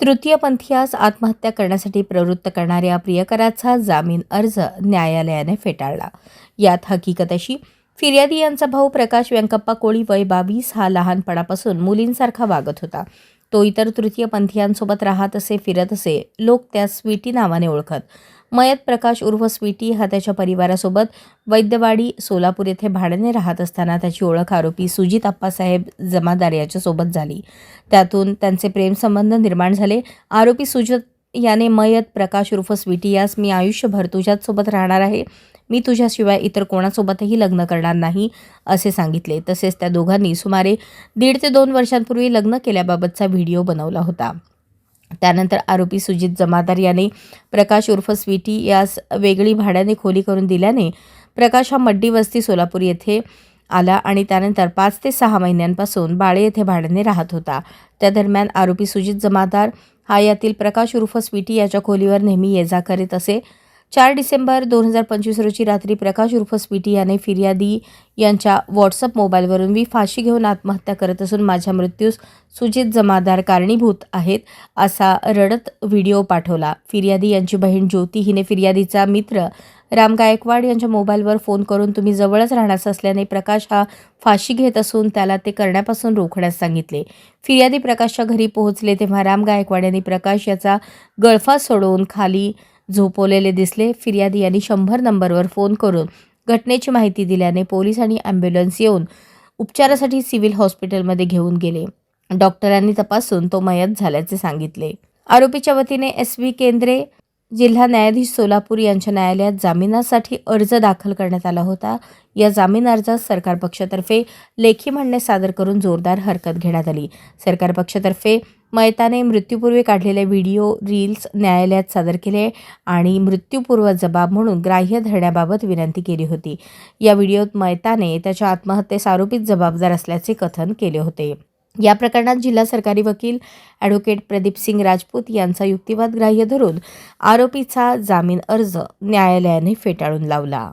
तृतीयपंथीयास आत्महत्या करण्यासाठी प्रवृत्त करणाऱ्या प्रियकराचा जामीन अर्ज न्यायालयाने फेटाळला. यात हकीकत अशी फिर्यादी यांचा भाऊ प्रकाश व्यंकप्पा कोळी वय बावीस हा लहानपणापासून मुलींसारखा वागत होता. तो इतर तृतीयपंथीयांसोबत राहत असे फिरत असे लोक त्यास स्वीटी नावाने ओळखत. मयत प्रकाश उर्फ स्वीटी हा त्याच्या परिवारासोबत वैद्यवाडी सोलापूर येथे भाड्याने राहत असताना त्याची ओळख आरोपी सुजित अप्पासाहेब जमादार याच्यासोबत झाली. त्यातून त्यांचे प्रेमसंबंध निर्माण झाले. आरोपी सुजित याने मयत प्रकाश उर्फ स्वीटी यास मी आयुष्यभर तुझ्याच सोबत राहणार आहे. मी तुझ्याशिवाय इतर कोणासोबतही लग्न करणार नाही असे सांगितले. तसेच त्या दोघांनी सुमारे दीड ते दोन वर्षांपूर्वी लग्न केल्याबाबतचा व्हिडिओ बनवला होता. त्यानंतर आरोपी सुजित जमादार याने प्रकाश उर्फ स्वीटी यास वेगळी भाड्याने खोली करून दिल्याने प्रकाश हा मड्डी वस्ती सोलापूर येथे आला आणि त्यानंतर पाच ते सहा महिन्यांपासून बाळे येथे भाड्याने राहत होता. त्या दरम्यान आरोपी सुजित जमादार हा यातील प्रकाश उर्फ स्वीटी याच्या खोलीवर नेहमी ये जा करीत असे चार डिसेंबर दोन हजार पंचवीस रोजी रात्री प्रकाश उर्फ स्वीटी याने फिर्यादी यांच्या व्हॉट्सअप मोबाईलवरून मी फाशी घेऊन आत्महत्या करत असून माझ्या मृत्यूस सुजित जमादार कारणीभूत आहेत असा रडत व्हिडिओ पाठवला. फिर्यादी यांची बहीण ज्योती हिने फिर्यादीचा मित्र राम गायकवाड यांच्या मोबाईलवर फोन करून तुम्ही जवळच राहण्याचं असल्याने प्रकाश हा फाशी घेत असून त्याला ते करण्यापासून रोखण्यास सांगितले. फिर्यादी प्रकाशच्या घरी पोहोचले तेव्हा राम गायकवाड यांनी प्रकाश याचा गळफा सोडवून खाली झोपवलेले दिसले. फिर्यादी यांनी शंभर नंबरवर फोन करून घटनेची माहिती दिल्याने पोलीस आणि ॲम्ब्युलन्स येऊन उपचारासाठी सिव्हिल हॉस्पिटलमध्ये घेऊन गेले. डॉक्टरांनी तपासून तो मयत झाल्याचे सांगितले. आरोपीच्या वतीने एस व्ही केंद्रे जिल्हा न्यायाधीश सोलापूर यांच्या न्यायालयात जामिनासाठी अर्ज दाखल करण्यात आला होता. या जामीन अर्जात सरकार पक्षातर्फे लेखी म्हणणे सादर करून जोरदार हरकत घेण्यात आली. सरकार पक्षातर्फे मयताने मृत्यूपूर्वी काढलेले व्हिडिओ रील्स न्यायालयात सादर केले आणि मृत्यूपूर्व जबाब म्हणून ग्राह्य धरण्याबाबत विनंती केली होती. या व्हिडिओत मयताने त्याच्या आत्महत्येस आरोपीत जबाबदार असल्याचे कथन केले होते. या प्रकरणात जिल्हा सरकारी वकील ॲडव्होकेट प्रदीप सिंग राजपूत यांचा युक्तिवाद ग्राह्य धरून आरोपीचा जामीन अर्ज न्यायालयाने फेटाळून लावला.